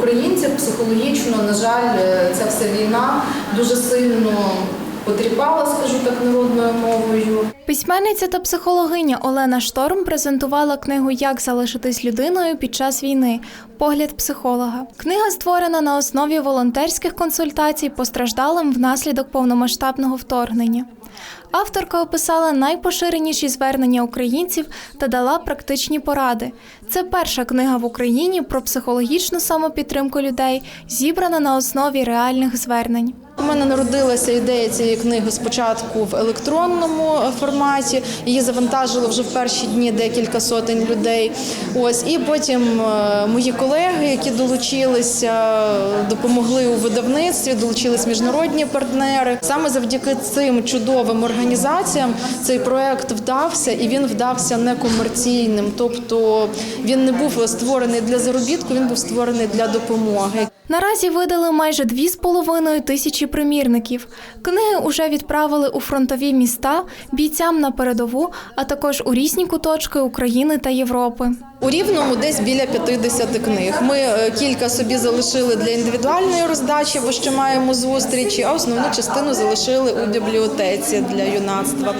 Українців психологічно, на жаль, е, ця вся війна дуже сильно потріпала, скажу так, народною мовою. Письменниця та психологиня Олена Шторм презентувала книгу Як залишитись людиною під час війни. Погляд психолога. Книга створена на основі волонтерських консультацій постраждалим внаслідок повномасштабного вторгнення. Авторка описала найпоширеніші звернення українців та дала практичні поради. Це перша книга в Україні про психологічну самопідтримку людей, зібрана на основі реальних звернень. У мене народилася ідея цієї книги спочатку в електронному е, форматі. Її завантажило вже в перші дні декілька сотень людей. Ось і потім е, мої колеги, які долучилися, допомогли у видавництві, долучились міжнародні партнери. Саме завдяки цим чудовим організаціям цей проект вдався, і він вдався некомерційним. Тобто він не був створений для заробітку, він був створений для допомоги. Наразі видали майже 2,5 тисячі примірників. Книги уже відправили у фронтові міста, бійцям на передову, а також у різні куточки України та Європи. У рівному десь біля 50 книг. Ми е, кілька собі залишили для індивідуальної роздачі, бо ще маємо зустрічі, а основну частину залишили у бібліотеці для юнацтва.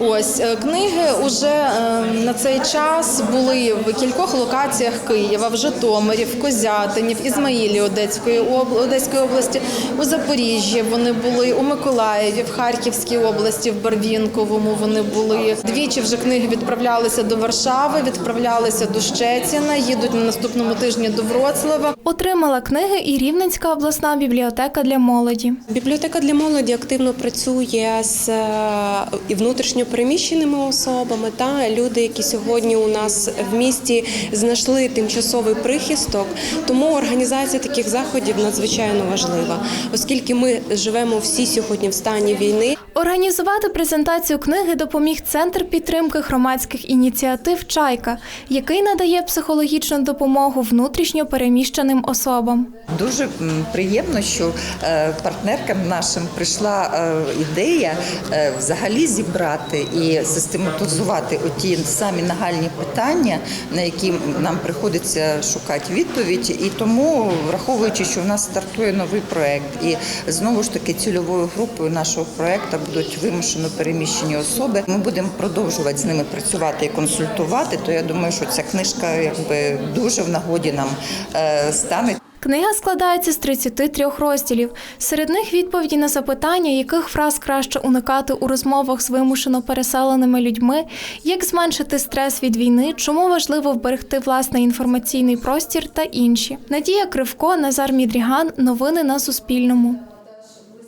Ось е, книги вже е, на цей час були в кількох локаціях Києва, в Житомирі, в Козятині, в Ізмаїлі Одеської Одеської області, у Запоріжжі. Вони були у Миколаєві, в Харківській області, в Барвінковому. Вони були двічі вже книги відправлялися до Варшави, відправлялися до Щеціна, їдуть на наступному тижні до Вроцлава. Отримала книги і Рівненська обласна бібліотека для молоді. Бібліотека для молоді активно працює з е, і внутрішньо переміщеними особами та люди, які сьогодні у нас в місті знайшли тимчасовий прихисток. Тому організація таких заходів надзвичайно важлива, оскільки ми живемо всі сьогодні в стані війни. Організувати презентацію книги допоміг Центр підтримки громадських ініціатив Чайка, який надає психологічну допомогу внутрішньо переміщеним особам. Дуже приємно, що е, партнеркам нашим прийшла е, ідея е, взагалі зібрати і систематизувати оті самі нагальні питання, на які нам приходиться шукати відповідь. І тому, враховуючи, що в нас стартує новий проект, і знову ж таки цільовою групою нашого проекту будуть вимушено переміщені особи. Ми будемо продовжувати з ними працювати і консультувати. То я думаю, що ця книжка якби дуже в нагоді нам е, стане. Книга складається з 33 розділів. Серед них відповіді на запитання, яких фраз краще уникати у розмовах з вимушено переселеними людьми, як зменшити стрес від війни, чому важливо вберегти власний інформаційний простір та інші. Надія Кривко, Назар Мідріган. Новини на Суспільному.